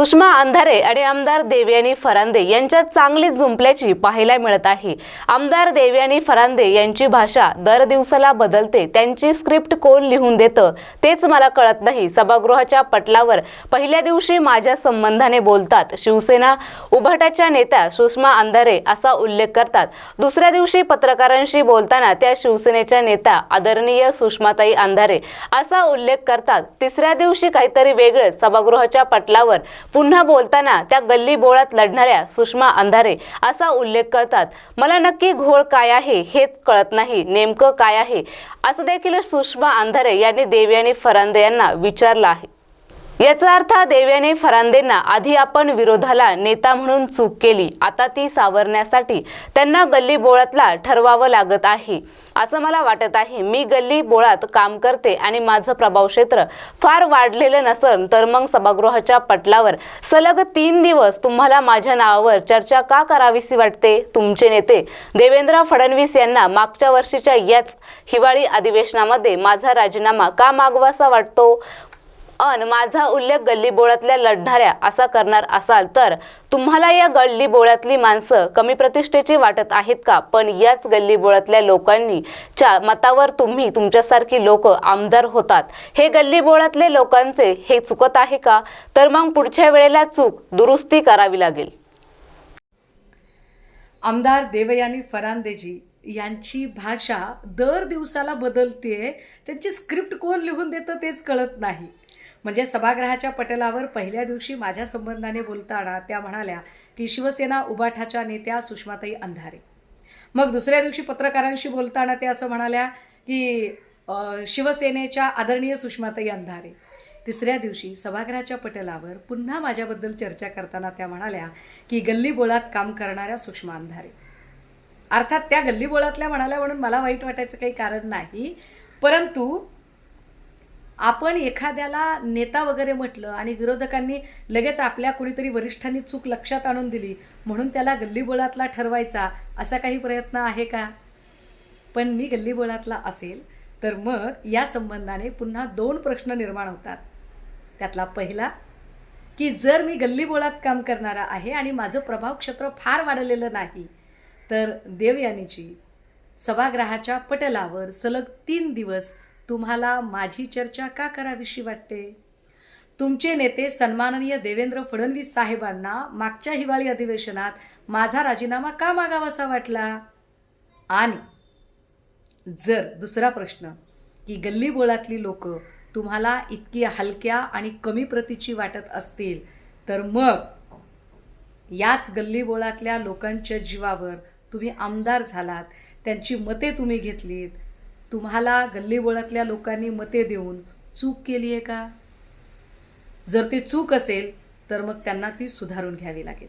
सुषमा अंधारे आणि आमदार देवयानी फरांदे यांच्यात चांगली जुंपल्याची पाहायला मिळत आहे. आमदार देवयानी फरांदे यांची भाषा दर दिवसाला बदलते. त्यांची स्क्रिप्ट कोण लिहून देतं तेच मला कळत नाही. सभागृहाच्या पटलावर पहिल्या दिवशी माझ्या संबंधाने बोलतात. शिवसेना उभाटाच्या नेत्या सुषमा अंधारे असा उल्लेख करतात. दुसऱ्या दिवशी पत्रकारांशी बोलताना त्या शिवसेनेच्या नेत्या आदरणीय सुषमाताई अंधारे असा उल्लेख करतात. तिसऱ्या दिवशी काहीतरी वेगळंच सभागृहाच्या पटलावर पुन्हा बोलताना त्या गल्ली बोळात लढणाऱ्या सुषमा अंधारे असा उल्लेख करतात. मला नक्की घोळ काय आहे हेच कळत नाही नेमकं काय आहे? असं देखील सुषमा अंधारे यांनी देवयानी फरांदे यांना विचारलं आहे. याचा अर्थ देव्याने फरांदेंना आधी आपण विरोधाला नेता म्हणून चूक केली. आता ती सावरण्यासाठी त्यांना गल्ली बोळातला ठरवावं लागत आहे. असं मला वाटत आहे. मी गल्ली बोळात काम करते आणि माझं प्रभाव क्षेत्र फार वाढलेलं नसन तर मग सभागृहाच्या पटलावर सलग तीन दिवस तुम्हाला माझ्या नावावर चर्चा का करावीसी वाटते? तुमचे नेते देवेंद्र फडणवीस यांना मागच्या वर्षीच्या याच हिवाळी अधिवेशनामध्ये माझा राजीनामा का मागवासा वाटतो? अन माझा उल्लेख गल्लीबोळातल्या लढणाऱ्या असा करणार असाल तर तुम्हाला या गल्लीबोळातली माणसं कमी प्रतिष्ठेची वाटत आहेत का? पण याच गल्ली बोळातल्या लोकांनी च्या मतावर तुम्ही तुमच्यासारखी लोक आमदार होतात. हे गल्ली लोकांचे हे चुकत आहे का? तर मग पुढच्या वेळेला चूक दुरुस्ती करावी लागेल. आमदार देवयानी फरांदेजी यांची भाषा दर दिवसाला बदलते त्यांची स्क्रिप्ट कोण लिहून देतं तेच कळत नाही. म्हणजे सभागृहाच्या पटलावर पहिल्या दिवशी माझ्या संबंधाने बोलताना त्या म्हणाल्या की शिवसेना उबाठाच्या नेत्या सुषमाताई अंधारे. मग दुसऱ्या दिवशी पत्रकारांशी बोलताना त्या असं म्हणाल्या की शिवसेनेच्या आदरणीय सुषमाताई अंधारे. तिसऱ्या दिवशी सभागृहाच्या पटलावर पुन्हा माझ्याबद्दल चर्चा करताना त्या म्हणाल्या की गल्ली बोळात काम करणाऱ्या सुषमा अंधारे. अर्थात त्या गल्ली बोळातल्या म्हणाल्या म्हणून मला वाईट वाटायचं काही कारण नाही परंतु आपण एखाद्याला नेता वगैरे म्हटलं आणि विरोधकांनी लगेच आपल्या कुणीतरी वरिष्ठांनी चूक लक्षात आणून दिली म्हणून त्याला गल्लीबोळातला ठरवायचा असा काही प्रयत्न आहे का? पण मी गल्लीबोळातला असेल तर मग या संबंधाने पुन्हा दोन प्रश्न निर्माण होतात. त्यातला पहिला की जर मी गल्लीबोळात काम करणारा आहे आणि माझं प्रभाव क्षेत्र फार वाढलेलं नाही तर देवयानीची सभागृहाच्या पटलावर सलग तीन दिवस तुम्हाला माझी चर्चा का करावीशी वाटते? तुमचे नेते सन्माननीय देवेंद्र फडणवीस साहेबांना मागच्या हिवाळी अधिवेशनात माझा राजीनामा का मागावासा वाटला? आणि जर दुसरा प्रश्न की गल्ली बोळातली लोक तुम्हाला इतकी हलक्या आणि कमी प्रतीची वाटत असतील तर मग याच गल्ली बोळातल्या लोकांच्या जीवावर तुम्ही आमदार झालात त्यांची मते तुम्ही घेतलीत तुम्हाला गल्लीबोळातल्या लोकांनी मते देऊन चूक केली आहे का? जर ती चूक असेल तर मग त्यांना ती सुधारून घ्यावी लागेल.